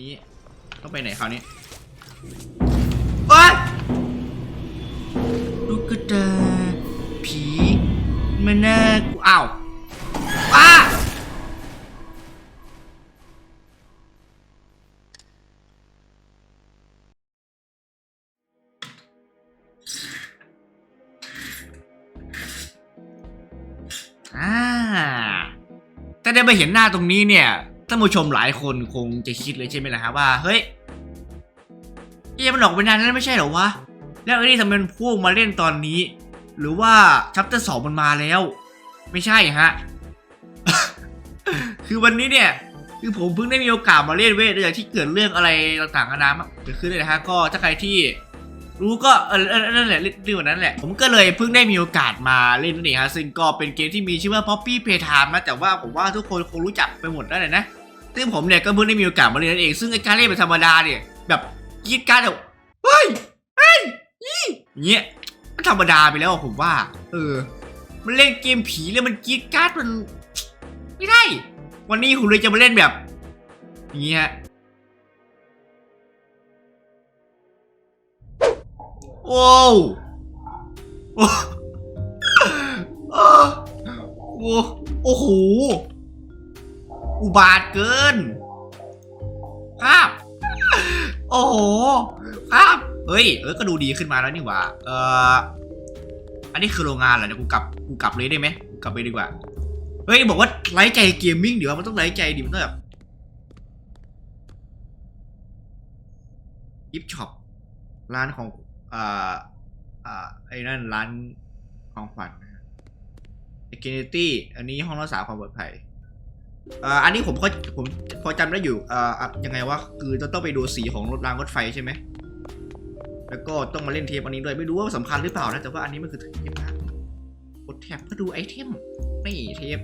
นี้ต้องไปไหนคราวนี้โอ๊ยลูกกระตาผีมันน่ากลัวอ้าวอ้าอ่าถ้าได้มาเห็นหน้าตรงนี้เนี่ย ท่านผู้ชมหลายคนคงจะคิดเลยใช่ไหมล่ะฮะว่าเฮ้ยเอ๊ะมันออกไปนานแล้วไม่ใช่เหรอวะแล้วไอ้นี่ทำไมมันพุ่งมาเล่นตอนนี้ หรือว่าชัปเตอร์สองมันมาแล้ว ไม่ใช่ฮะคือวันนี้เนี่ยคือผมเพิ่งได้มีโอกาสมาเล่นเว้ยหลังจากที่เกิดเรื่องอะไรต่างๆนานามาเกิดขึ้นเลยนะฮะก็ถ้าใครที่รู้ก็เออเออนั่นแหละเรื่องนั้นแหละ ผมก็เลยเพิ่งได้มีโอกาสมาเล่นนั่นเองฮะซึ่งก็เป็นเกมที่มีชื่อว่า Poppy Playtime นะแต่ว่าผมว่าทุกคนคงรู้จักไปหมดแล้วแหละนะ ซึ่งผมเนี่ยก็เพิ่งได้มีโอกาสมาเล่นนั่นเอง ซึ่งไอ้การเล่นเป็นธรรมดาเนี่ย แบบกรีดกรารแบบเฮ้ยเฮ้ยยี่งเงี้ยมันธรรมดาไปแล้วผมว่า เออ มันเล่นเกมผีแล้วมันกรีดการดมัน ไม่ได้ วันนี้ผมเลยจะมาเล่นแบบอย่างเงี้ยโอ้วโอ้โอ้โอ้โอ้โห อุบาทเกินภาพโอ้โหภาพเฮ้ย เออ ก็ดูดีขึ้นมาแล้วนี่หว่า เอออันนี้คือโรงงานเหรอเดี๋ยวกูกลับ กูกลับเลยได้ไหมกูกลับไปดีกว่า เฮ้ย บอกว่าไร้ใจเกมมิ่งเดี๋ยวมันต้องไร้ใจดิ มันต้องแบบยิปช็อป ร้านของอ่าอ่าไอ้นั่นร้านของขวัญเอเกนตี้อันนี้ห้องรักษาความปลอดภัย อ่าอันนี้ผมก็ผมพอจำได้อยู่อ่าอะยังไงวะคือจะต้องไปดูสีของรถรางรถไฟใช่ไหมแล้วก็ต้องมาเล่นเทปอันนี้ด้วยไม่รู้ว่าสำคัญหรือเปล่านะแต่ว่าอันนี้มันคือเทปนะกดแท็บเพื่อดูไอเทมนี่เทป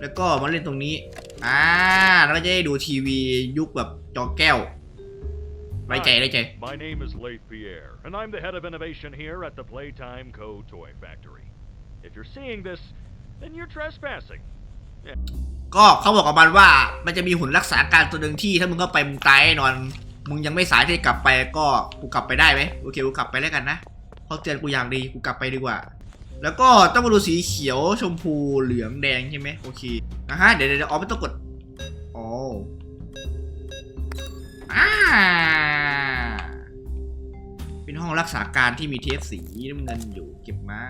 แล้วก็มาเล่นตรงนี้อ่าแล้วก็จะได้ดูทีวียุคแบบจอแก้วไว้ใจไว้ใจ My name is Leif Pierre, and I'm the head of innovation here at the Playtime Co. Toy Factory. If you're seeing this, then you're trespassing. ก็เขาบอกกับมันว่ามันจะมีหุ่นรักษาการตัวหนึ่งที่ถ้ามึงก็ไปมึงตายแน่นอน มึงยังไม่สายที่กลับไปก็กูกลับไปได้ไหมโอเคกูกลับไปแล้วกันนะเขาเตือนกูอย่างดีกูกลับไปดีกว่า แล้วก็ต้องมาดูสีเขียวชมพูเหลืองแดงใช่ไหมโอเคนะฮะเดี๋ยวเดี๋ยวอ๋อไม่ต้องกดอ๋ออ่าเป็นห้องรักษาการที่มีเทปสีน้ำเงินอยู่เก็บมา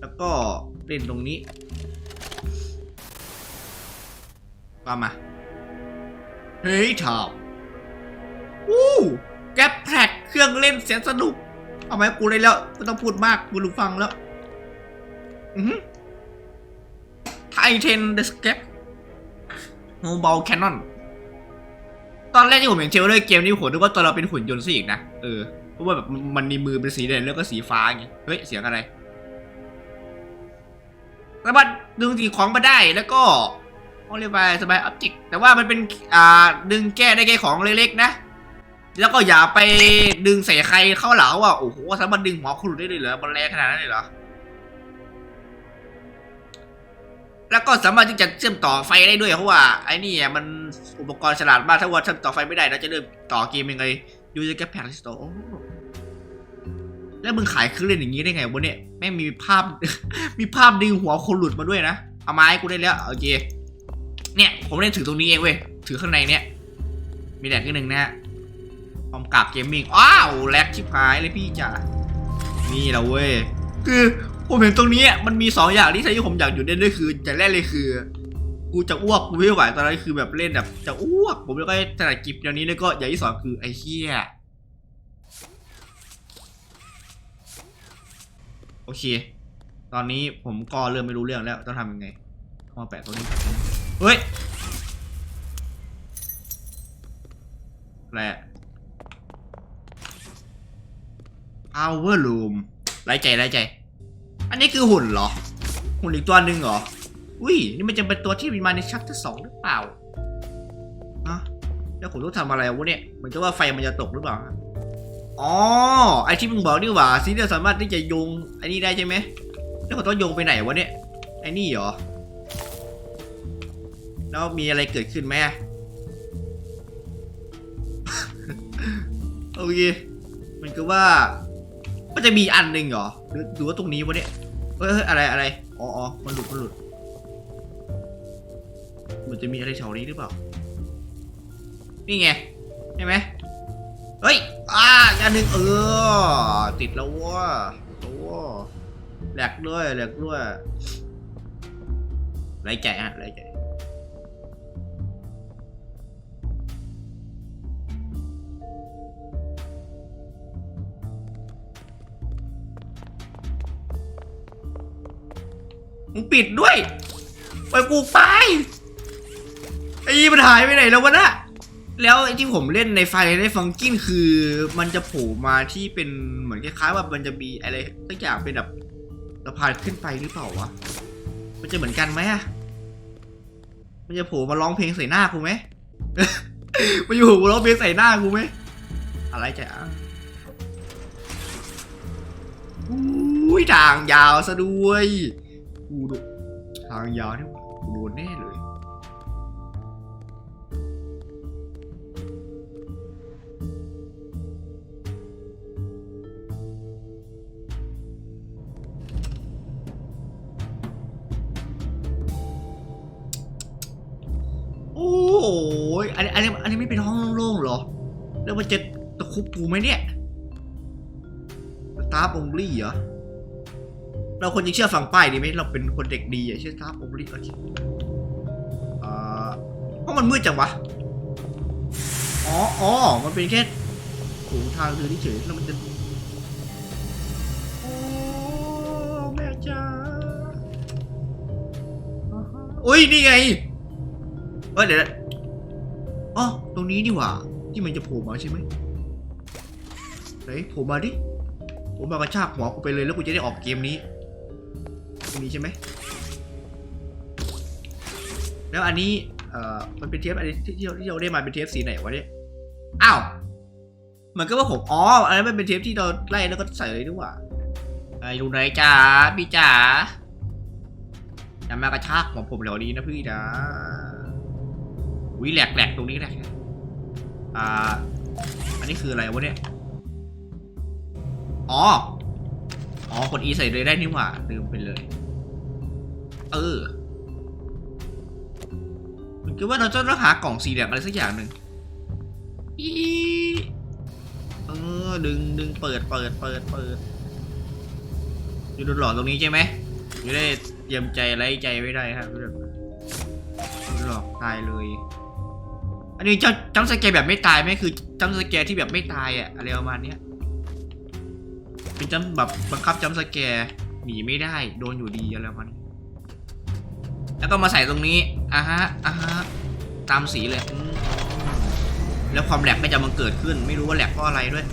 แล้วก็เล่นตรงนี้ ว่ามา เฮ้ยทอมอู้แกปแพลกเครื่องเล่นเสียงสนุก เอาไหมกูได้แล้วไม่ต้องพูดมากกูรู้ฟังแล้วอือไทเทนเดสเก็ปโมบายแคนนอน ตอนแรกที่ผมเห็นเทรลเลอร์เกมนี้ผมนึกว่าตอนเราเป็นหุ่นยนต์ซะอีกนะ เออ เพราะว่าแบบมันมีมือเป็นสีแดงแล้วก็สีฟ้าอย่างงี้เฮ้ย เสียงอะไร สามารถดึงสิ่งของมาได้แล้วก็โอลิบายสบายออบจิกแต่ว่ามันเป็นอ่าดึงแก้ได้แค่ของเล็กๆนะ แล้วก็อย่าไปดึงใส่ใครเข้าเหลาอะโอ้โหสามารถดึงหัวคุณได้เลยเหรอมันแรงขนาดนั้นเลยเหรอแล้วก็สามารถที่จะเชื่อมต่อไฟได้ด้วยเพราะว่าไอ้นี่มันอุปกรณ์ฉลาดมากถ้าว่าเชื่อมต่อไฟไม่ได้เราจะเริ่มต่อเกมยังไงยูจะแกแพคสโต แล้วมึงขายเครื่องเล่นอย่างนี้ได้ไงวะเนี่ยแม่งมีภาพ มีภาพดึงหัวคนหลุดมาด้วยนะเอาไมาให้กูได้แล้วโอเคเนี่ยผมเล่นถือตรงนี้เองเว้ยถือข้างในเนี่ยมีแหลกนิดนึงนะฮะพร้อมกับเกมมิ่งอ้าวแลกชิบหายเลยพี่จ๋านี่แหละเว้ยคือผมเห็นตรงนี้มันมีสองอย่างที่ที่ผมอยากอยู่เล่นด้วยคืออย่างแรกเลยคือกูจะอ้วกกูไม่ไหวตอนนั้นคือแบบเล่นแบบจะอ้วก ผมแล้วก็ถนัดกิบอย่างนี้แล้วก็อย่างที่สองคือไอ้เหี้ย โอเค ตอนนี้ผมก็เริ่มไม่รู้เรื่องแล้วต้องทำยังไงมาแปะตรงนี้เฮ้ยอะไรอะ power room ไร้ใจไร้ใจ อันนี้คือหุ่นเหรอ หุ่นอีกตัวหนึ่งเหรอ อุ้ย นี่มันจะเป็นตัวที่มีมาในชัปเตอร์สองหรือเปล่าฮะแล้วผมต้องทำอะไรวะเนี่ย เหมือนกับว่าไฟมันจะตกหรือเปล่า อ๋อ ไอที่มึงบอกนี่หว่าซีเรียสสามารถที่จะโยงไอ้นี่ได้ใช่ไหมแล้วผมต้องโยงไปไหนวะเนี่ย ไอ้นี่เหรอ แล้วมีอะไรเกิดขึ้นไหมโอเค มันก็ว่า มันจะมีอันหนึ่งเหรอ หรือว่าตรงนี้วะเนี่ยเฮ้ยเฮ้ยอะไรอะไร อ๋ออ๋อมันหลุดมันหลุด มันจะมีอะไรแถวนี้หรือเปล่า นี่ไง ใช่ไหม เฮ้ย อ่าอันหนึ่งเออ ติดแล้วว่ะโอ้แหลกด้วยแหลกด้วยไรใจฮะไรใจมึงปิดด้วย ไปกูไป ไอ้ยี่มันหายไปไหนแล้ววะน่ะ แล้วไอ้ที่ผมเล่นในไฟล์ในฟังกินคือมันจะโผล่มาที่เป็นเหมือนคล้ายๆว่ามันจะมีอะไรสักอย่างเป็นแบบสะพานขึ้นไปหรือเปล่าวะ มันจะเหมือนกันไหมอะมันจะโผล่มาร้องเพลงใส่หน้ากูไหมมันอยู่ร้องเพลงใส่หน้ากูไหมอะไรจะอะอุ้ยทางยาวซะด้วยกูดนทางยาวเนี่ยกูโดนแน่เลย อันนี้อันนี้อันนี้ไม่เป็นห้องโล่งๆหรอ แล้วมันจะตะคุบกูไหมเนี่ยตาบองลี่เหรอ เราควรจะเชื่อฟังป้ายดีไหมเราเป็นคนเด็กดีอะเชื่อตาบองลี่โอเคอ่าเพราะมันมืดจังวะ อ๋ออ๋อมันเป็นแค่โขงทางเดินเฉยแล้วมันจะโอ้แม่จ้าอุ้ยนี่ไงเอ้ยเดี๋ยว อ๋อตรงนี้นี่หว่า ที่มันจะโผล่มาใช่ไหมไหนโผล่มาดิโผล่มากระชากหัวกูไปเลยแล้วกูจะได้ออกเกมนี้ตรงนี้ใช่ไหมแล้วอันนี้เอ่อมันเป็นเทปอะไรที่ที่เราที่เราได้มาเป็นเทปสีไหนวะเนี่ยอ้าวเหมือนก็ว่าผมอ๋ออันนั้นมันเป็นเทปที่เราไล่แล้วก็ใส่เลยดีกว่าไอ้ดูไหนจ้าพี่จ๋าอย่ามากระชากหัวผมเหล่านี้นะพี่นะ วิแหลกแหลกตรงนี้แหลกอ่า อันนี้คืออะไรวะเนี่ย อ๋อ อ๋อกด E ใส่เลยได้นี่หว่า ลืมไปเลย เออมันคิดว่าเราจะต้องหากล่องสี่เหลี่ยมอะไรสักอย่างหนึ่งอีเออ ดึงดึงเปิดเปิดเปิดเปิดอยู่โดนหลอกตรงนี้ใช่ไหมอยู่ได้เยี่ยมใจไร้ใจไม่ได้ครับเรื่องโดนหลอกตายเลย อันนี้จำจำสแกร์แบบไม่ตายไหมคือจำสแกร์ที่แบบไม่ตายอะอะไรประมาณเนี้ยเป็นจำแบบบังคับจำสแกร์หนีไม่ได้ โดนอยู่ดีอะไรประมาณนี้แล้วก็มาใส่ตรงนี้อะฮะอะฮะตามสีเลยแล้วความแหลกก็จะมันเกิดขึ้น ไม่รู้ว่าแหลกเพราะอะไรด้วย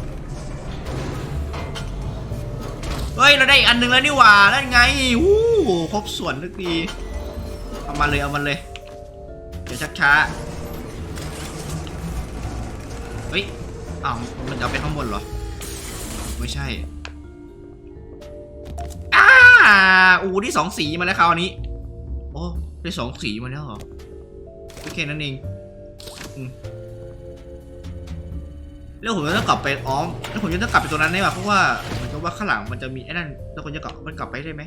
เฮ้ย เราได้อีกอันหนึ่งแล้วนี่หว่านั่นไงวู้ครบส่วนทุกทีเอามาเลย เอามาเลย เดี๋ยวชักช้า อ้าวมันจะเอาไปข้างบนเหรอ ไม่ใช่อ้าอูที่สองสีมาแล้วคราวนี้ โอ้ได้สองสีมาแล้วเหรอโอเคนั่นเองอืมแล้วผมจะต้องกลับไปอ้อมแล้วผมจะต้องกลับไปตรงนั้นได้ป่ะเพราะว่าเหมือนกับว่าข้างหลังมันจะมีไอ้นั่นแล้วคนจะกลับมันกลับไปได้ไหม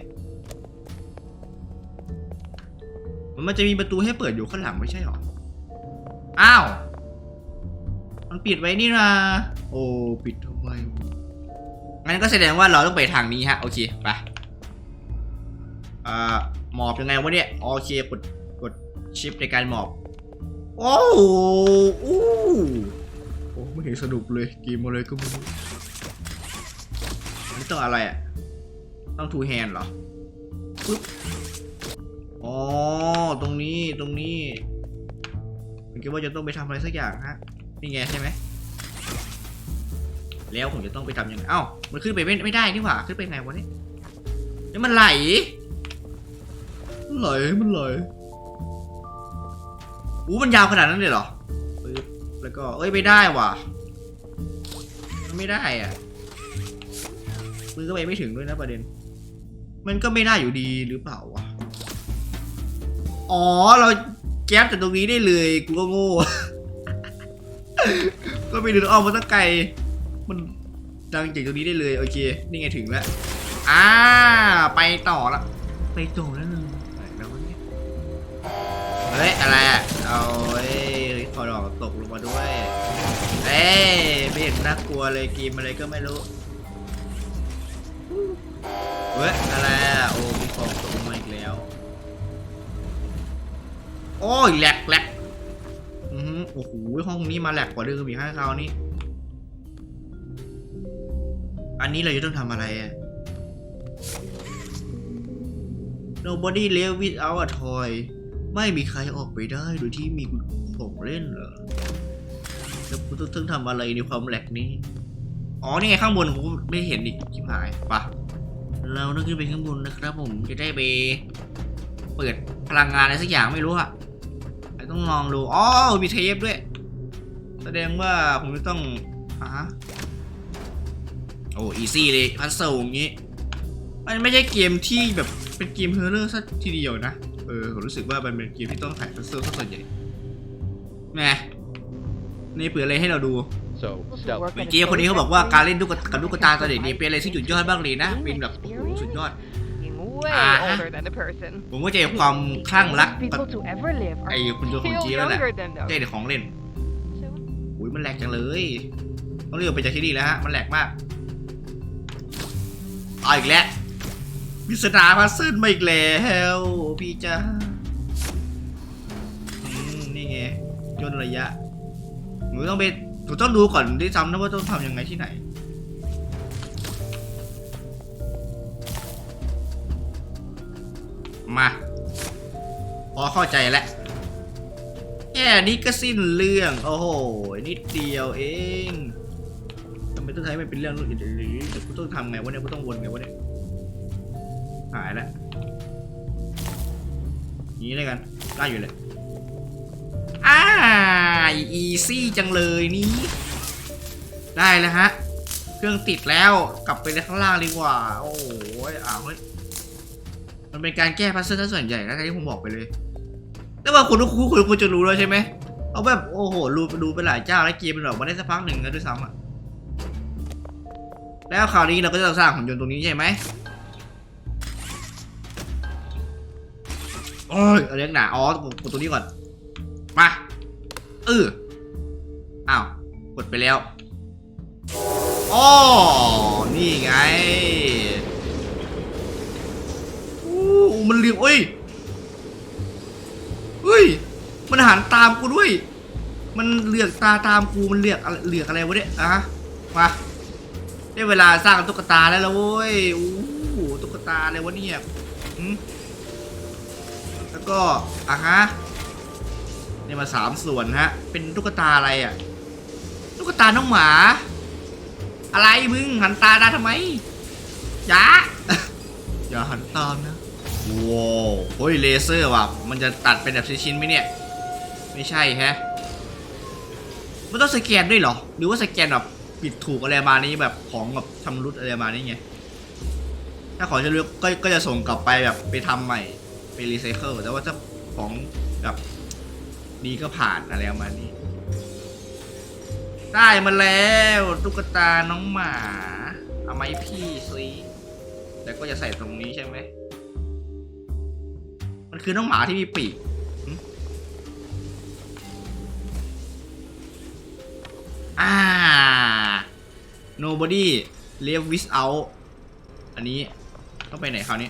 มันจะมีประตูให้เปิดอยู่ข้างหลังไม่ใช่หรอ อ้าว มันปิดไว้นี่นะโอ้ปิดทำไมวะงั้นก็แสดงว่าเราต้องไปทางนี้ฮะ โอเคไปอ่าหมอบยังไงวะเนี่ยโอเคกดกดชิปในการหมอบ โอ้โหอู้โอ้ไม่เห็นสนุกเลยเกมอะไรก็ไม่รู้อันนี่ต้องอะไรอะ ต้องทูแฮนเหรอปึ๊บอ๋อตรงนี้ตรงนี้ผมคิดว่าจะต้องไปทำอะไรสักอย่างฮะ นี่ไงใช่ไหมแล้วผมจะต้องไปทำยังไงเอ้ามันขึ้นไปไม่ไม่ได้นี่หว่าขึ้นไปไงวะเนี่ยนี่มันไหลมันไหลมันไหลอู้มันยาวขนาดนั้นเลยเหรอแล้วก็เอ้ยไม่ได้ว่ะมันไม่ได้อะมือก็ไปไม่ถึงด้วยนะประเด็น มันก็ไม่ได้อยู่ดีหรือเปล่าวะอ๋อเราแก๊ปจากตรงนี้ได้เลยกูก็โง่ ก็ไม่ถึงออมมาตั้งไกล มันดังจากตรงนี้ได้เลยโอเค นี่ไงถึงแล้ว อ่า ไปต่อละ ไปต่อแล้วเลยไหนแล้วเนี่ยเฮ้ย อะไรอะเอาเอ้ยคอดอกตกลงมาด้วย เอ้ยไม่เห็นน่ากลัวเลยเกมอะไรก็ไม่รู้ เฮ้ย อะไรอะโอ้มีของตกลงมาอีกแล้ว โอ้ยแหลกแหลก โอ้โหห้องนี้มาแหลกกว่าเดิมอีกห้าคราวนี้ อันนี้เราจะต้องทำอะไรอะ Nobody live without a toy ไม่มีใครออกไปได้โดยที่มีของเล่นเหรอ แล้วกูต้องทำอะไรในความแหลกนี้ อ๋อ นี่ไงข้างบนผมไม่เห็นอีกชิบหายปะเราต้องขึ้นไปข้างบนนะครับผมจะได้ไป เปิดพลังงานอะไรสักอย่างไม่รู้อะ ต้องลองดูอ๋อมีเทปด้วย แสดงว่าผมจะต้องอ่าฮะโอ้อีซี่เลยพัซเซิลอย่างงี้ มันไม่ใช่เกมที่แบบเป็นเกมเฮอร์เรอร์ซะทีเดียวนะ เออผมรู้สึกว่ามันเป็นเกมที่ต้องถ่ายพัซเซิลซะส่วนใหญ่แหมนี่เปิดอะไรให้เราดู So, stealth. เมื่อกี้คนนี้เขาบอกว่าการเล่นลูกกับลูกตาตอนเด็กนี่เป็นอะไรที่สุดยอดมากเลยนะ เป็นแบบโอ้โหสุดยอด Being way Uh-huh. older than the person. ผมก็เจอความคลั่งรัก Most people to ever live ไอ้ are คุณโจของ still จีแล้วแหละ younger than เจ๊ them. เด็กของเล่น So, อุ้ยมันแหลกจังเลย ต้องเรียกไปจากที่นี่แล้วฮะ มันแหลกมากเอาอีกแล้วพิสดารพัซเซิลมาอีกแล้วพี่จ้าอืมนี่ไงย่นระยะหนูต้องไปหนูต้องดูก่อนด้วยซ้ำนะว่าต้องทำยังไงที่ไหน มา พอเข้าใจแล้วแค่นี้ก็สิ้นเรื่อง โอ้โห นิดเดียวเองทำไมต้องใช้ไมันเป็นเรื่องอื่นหรือเดี๋ยวกูต้องทำไงวะเนี่ยกูต้องวนไงวะเนี่ย หายแล้วนี้เลยกันได้อยู่เลยอ่าอีซี่จังเลยนี้ ได้แล้วฮะ เครื่องติดแล้ว กลับไปในข้างล่างดีกว่า โอ้โหอ้าวเฮ้ย มันเป็นการแก้พัซเซิลซะส่วนใหญ่นะที่ผมบอกไปเลย แต่ว่าคุณทุกคู่คุณคุณจะรู้แล้วใช่ไหมเอาแบบโอ้โหรู้ดูไปหลายเจ้าแล้วเกมมันออกมาได้สักพักหนึ่งแล้วด้วยซ้ำอะแล้วคราวนี้เราก็จะสร้างหุ่นยนต์ตรงนี้ใช่ไหมโอ้ยอะไรนักหนาอ๋อกดตัวนี้ก่อน มาเอออ้าว กดไปแล้วอ๋อนี่ไงอู้ มันเรียงเอ้ยเฮ้ย มันหันตามกูด้วย มันเหลือกตาตามกูมันเหลือกอะไรเหลือกอะไรวะเนี่ยอะมาได้เวลาสร้างตุ๊กตาแล้วละเว้ยโอ้โหตุ๊กตาอะไรวะเนี่ยหืมแล้วก็อะฮะเนี่ยมาสามส่วนฮะ เป็นตุ๊กตาอะไรอะตุ๊กตาน้องหมา อะไรมึงหันตาตาทำไมอย่าอย่าหันตามนะ ว้าวเฮ้ยเลเซอร์ว่ะ มันจะตัดเป็นแบบชิ้นๆไหมเนี่ย ไม่ใช่แฮะ มันต้องสแกนด้วยเหรอ หรือว่าสแกนแบบผิดถูกอะไรมานี้แบบของแบบชำรุดอะไรมานี้ไง ถ้าของจะเลือกก็ก็จะส่งกลับไปแบบไปทำใหม่ไปรีไซเคิล แต่ว่าถ้าของแบบดีก็ผ่านอะไรประมาณนี้ ได้มาแล้วตุ๊กตาน้องหมา เอาไหมพี่ซิแต่ก็จะใส่ตรงนี้ใช่ไหม มันคือน้องหมาที่มีปีกอ่า nobody live without อันนี้ต้องไปไหนคราวนี้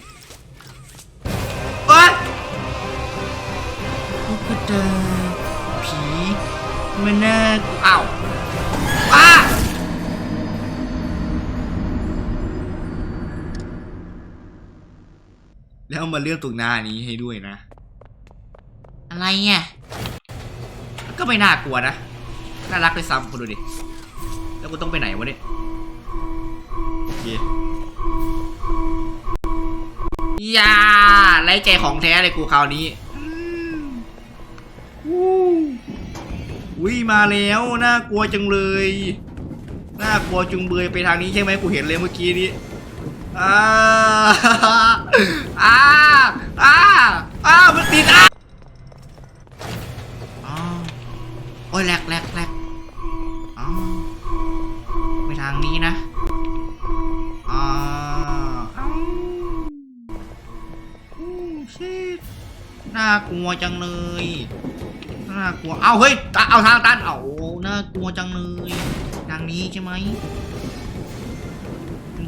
เอ้ยตุ๊กตาผีมันน่ากลัวอ้าว แล้วมาเลือกตรงหน้านี้ให้ด้วยนะ อะไรเนี่ยก็ไม่น่ากลัวนะ น่ารักเลยซ้ำคุณดูดิ แล้วกูต้องไปไหนวะเนี่ยโอเคอย่าไร้ใจของแท้เลยกูคราวนี้วู้วิมาแล้ว น่ากลัวจังเลย น่ากลัวจุงเบยไปทางนี้ใช่ไหมกูเห็นเลยเมื่อกี้นี้ อ่าอ่าอ่าอ่ามันติดอะอ๋อโอ้ยแหลกแหลกแหลกอ๋อไปทางนี้นะอ่าเอาอู้ชิตน่ากลัวจังเลยน่ากลัว เอาเฮ้ยตาเอาทางตันเอาน่ากลัวจังเลย ทางนี้ใช่ไหม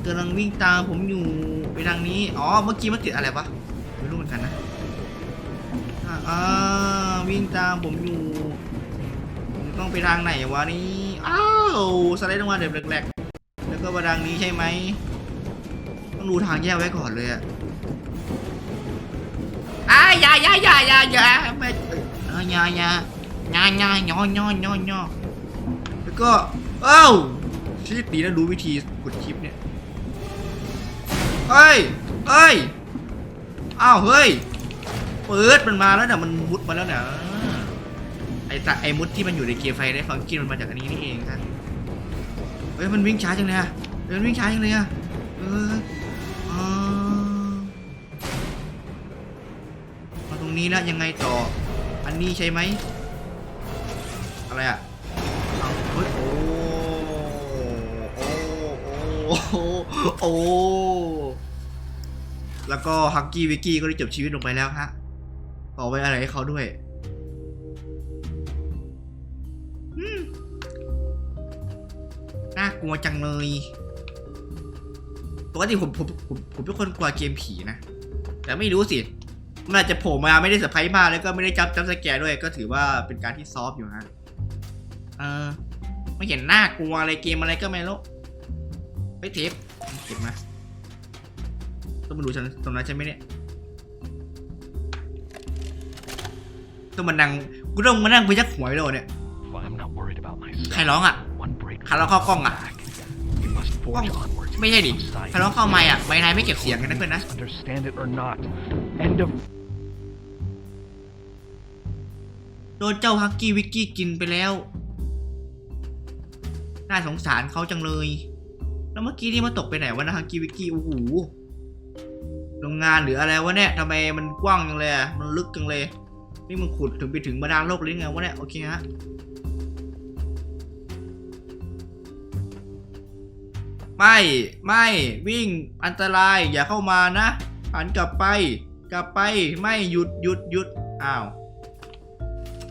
กำลังวิ่งตามผมอยู่ไปทางนี้ อ๋อ เมื่อกี้มันติดอะไรปะไม่รู้เหมือนกันนะอ่าวิ่งตามผมอยู่ ผมต้องไปทางไหนวะนี่ อ้าว สไลด์ลงมาเด็บแหลกๆ แล้วก็มาทางนี้ใช่ไหม ต้องดูทางแยกไว้ก่อนเลยอะอ้ายอย่าอย่าอย่าอย่าอย่าไม่เอออย่าอย่าอย่าอย่าย่อย่อย่อย่อแล้วก็ เอ้าชีตดีนะรู้วิธีกดคลิปเนี่ย เฮ้ยเฮ้ยอ้าวเฮ้ยเปิดมันมาแล้วเนี่ยมันมุดมาแล้วเนี่ยไอ้ตะไอ้มุดที่มันอยู่ในเกียร์ไฟได้ฟังกินมันมาจากอันนี้นี่เองครับเฮ้ยมันวิ่งช้าจังเลยอะเฮ้ยมันวิ่งช้าจังเลยอะเออมาตรงนี้แล้วยังไงต่อ อันนี้ใช่ไหมอะไรอะเอาเฮ้ยโอ้โอ้โอ้โอ้ แล้วก็ฮักกี้วิกกี้ก็ได้จบชีวิตลงไปแล้วฮะขอไว้อะไรให้เขาด้วยน่ากลัวจังเลยปกติผมผมผมผมเป็นคนกลัวเกมผีนะ แต่ไม่รู้สิ มันอาจจะโผล่มาไม่ได้เซอร์ไพรส์มากแล้วก็ไม่ได้จับจับสแกร์ด้วย ก็ถือว่าเป็นการที่ซอฟอยู่ฮะ เออไม่เห็นน่ากลัวอะไรเกมอะไรก็ไม่รู้ไปเทปเก็บมา ต้องมาดูฉันตรงนั้นใช่ไหมเนี่ยต้องมานั่งกูต้องมานั่งไปยักหวยแล้วเนี่ย I'm not worried about ใคร myself. ร้องอะ One break ใครร้องเข้ากล้องอะ We must forge onward. ไม่ใช่ดิใครร้องเข้าไม่อะไม่นายไม่เก็บเสียงกันนะเพื่อนนะ Understand it or not. End of โดนเจ้าฮักกี้วิกกี้กินไปแล้ว น่าสงสารเขาจังเลย แล้วเมื่อกี้นี่มันตกไปไหนวะนะฮักกี้วิกกี้โอ้โห โรงงานหรืออะไรวะเนี่ยทำไมมันกว้างจังเลยอะมันลึกจังเลย นี่มันขุดถึงไปถึงบาดาลโลกหรือไงวะเนี่ยโอเคฮะไม่ไม่วิ่งอันตรายอย่าเข้ามานะหันกลับไป กลับไปไม่หยุดหยุดหยุดอ้าว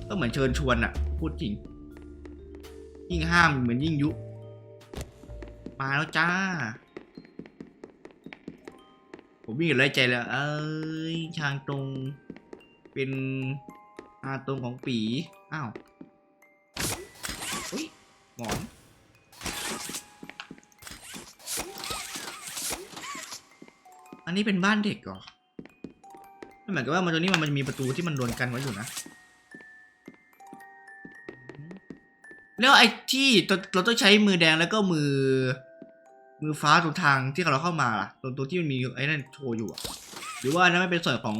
ก็เหมือนเชิญชวนอะพูดจริง ยิ่งห้ามเหมือนยิ่งยุ มาแล้วจ้า ผมวิ่งอยู่ไร้ใจแล้ว เอ้ยทางตรง เป็นอาตรงของปีอ้าวอุ้ยหมอนอันนี้เป็นบ้านเด็กเหรอไม่หมือนกับว่ามันตัวนี้มันมันมีประตูที่มันโดนกันไว้อยู่นะ แล้วไอ้ที่เราต้องใช้มือแดงแล้วก็มือ มือฟ้าตรงทางที่เราเข้ามาล่ะตรงตรงที่มันมีไอ้นั่นโชว์อยู่อะหรือว่าอันนั้นไม่เป็นส่วนของ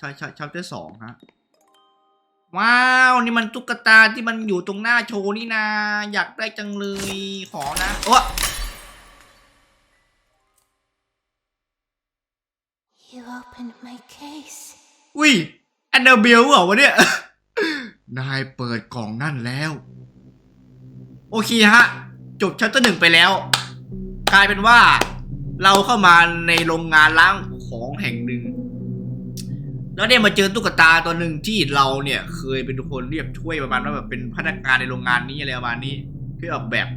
ชาชาชาเตอร์สองฮะว้าวนี่มันตุ๊กตาที่มันอยู่ตรงหน้าโชว์นี่นา อยากได้จังเลยขอนะโอ้ You opened my case. อุ้ยแอนเดอร์เบลเหรอวะเนี่ยนายเปิดกล่องนั่นแล้ว โอเคฮะ จบชัตเตอร์หนึ่งไปแล้วก ลายเป็นว่า เราเข้ามาในโรงงานล้างของแห่งหนึ่ง แล้วได้มาเจอตุ๊กตาตัวหนึ่งที่เราเนี่ย เคยเป็นคนเรียกช่วยประมาณว่าแบบเป็นพนักงานในโรงงานนี้อะไรประมาณนี้เพื่อออกแบบ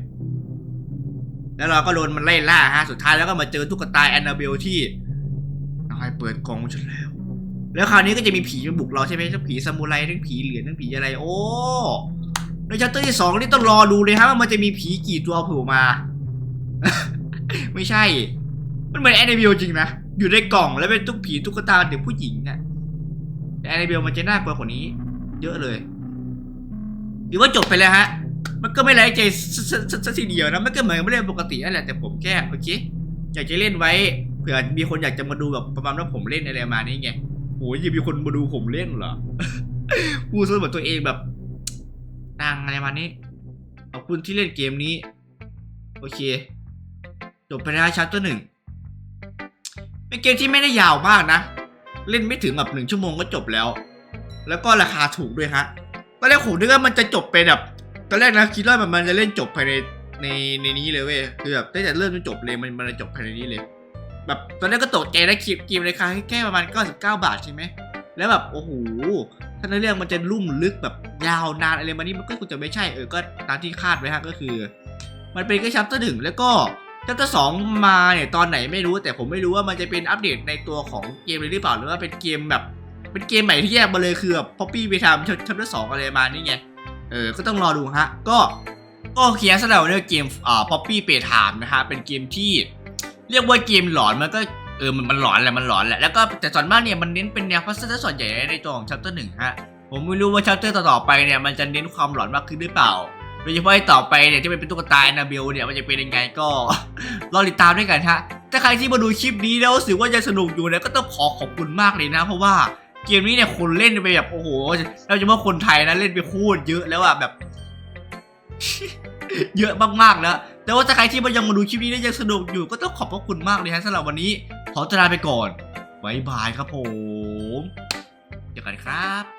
แล้วเราก็โดนมันไล่ล่าฮะสุดท้ายแล้วก็มาเจอตุ๊กตาแอนนาเบลที่นายเปิดกล่องฉันแล้ว แล้วคราวนี้ก็จะมีผีมาบุกเราใช่ไหมทั้งผีซามูไรทั้งผีเหรียญทั้งผีอะไรโอ้ในชัตเตอร์ที่สองนี่ต้องรอดูเลยฮะว่ามันจะมีผีกี่ตัวโผล่มา ไม่ใช่ มันเหมือนแอนนาเบลจริงนะ อยู่ในกล่องแล้วเป็นตุ๊กผีตุ๊กตาเด็กผู้หญิงอะแต่แอนนาเบลมันจะน่ากลัวกว่านี้ เยอะเลย หรือว่าจบไปแล้วฮะ มันก็ไม่ไร้ใจซซซซะทีเดียวนะ มันก็เหมือนไม่เล่นปกตินั่นแหละแต่ผมแค่โอเค อยากจะเล่นไว้เผื่อมีคนอยากจะมาดูแบบประมาณว่าผมเล่นอะไรมานี้ไงโอ้ยยังมีคนมาดูผมเล่นเหรอพูดซะเหมือนตัวเองแบบดังอะไรมานี้ขอบคุณที่เล่นเกมนี้ โอเค จบไปแล้วชัตเตอร์หนึ่งเป็นเกมที่ไม่ได้ยาวมากนะ เล่นไม่ถึงแบบหนึ่งชั่วโมงก็จบแล้ว แล้วก็ราคาถูกด้วยฮะตอนแรกผมนึกว่ามันจะจบไปแบบตอนแรกนะคิดว่ามันมันจะเล่นจบภายในในในนี้เลยเว้ยคือแบบตั้งแต่เริ่มจนจบเลยมันมันจะจบภายในนี้เลย แบบตอนแรกก็ตกใจนะคลิปเกมราคาแค่ประมาณ99 บาทใช่ไหมแล้วแบบโอ้โหถ้าในเรื่องมันจะลุ่มลึกแบบยาวนานอะไรมานี่มันก็คงจะไม่ใช่เออก็ตามที่คาดไว้ฮะก็คือ มันเป็นแค่ชัปเตอร์หนึ่งแล้วก็ ชัปเตอร์สองมาเนี่ยตอนไหนไม่รู้แต่ผมไม่รู้ว่ามันจะเป็นอัปเดตในตัวของเกมเลยหรือเปล่าหรือว่าเป็นเกมแบบเป็นเกมใหม่ที่แยกมาเลยคือแบบพอปี้ไปทำชัปเตอร์สองอะไรมานี่ไงเออก็ต้องรอดูฮะก็ก็เคลียร์สำหรับเรื่องเกมอ่า Poppy Play Time นะฮะเป็นเกมที่ เรียกว่าเกมหลอนมันก็เออมันมันหลอนแหละมันหลอนแหละแล้วก็แต่ส่วนมากเนี่ยมันเน้นเป็นแนวพัซเซิลส่วนใหญ่ในตัวของชัปเตอร์หนึ่งฮะผมไม่รู้ว่าชัปเตอร์ต่อๆไปเนี่ยมันจะเน้นความหลอนมากขึ้นหรือเปล่า โดยเฉพาะไอ้ต่อไปเนี่ยที่เป็นตุ๊กตานาเบลเนี่ยมันจะเป็นยังไงก็รอติดตามด้วยกันฮะถ้าใครที่มาดูคลิปนี้แล้วรู้สึกว่ายังสนุกอยู่เนี่ยก็ต้องขอขอบคุณมากเลยนะ เพราะว่าเกมนี้เนี่ยคนเล่นไปแบบโอ้โหเราจะว่าคนไทยนะเล่นไปโคตรเยอะแล้วอะแบบ เยอะมากๆแล้ว แต่ว่าถ้าใครที่มายังมาดูคลิปนี้แล้วยังสนุกอยู่ ก็ต้องขอบพระคุณมากเลยฮะสำหรับวันนี้ขอตัวลาไปก่อนบายบายครับผมเจอกันครับ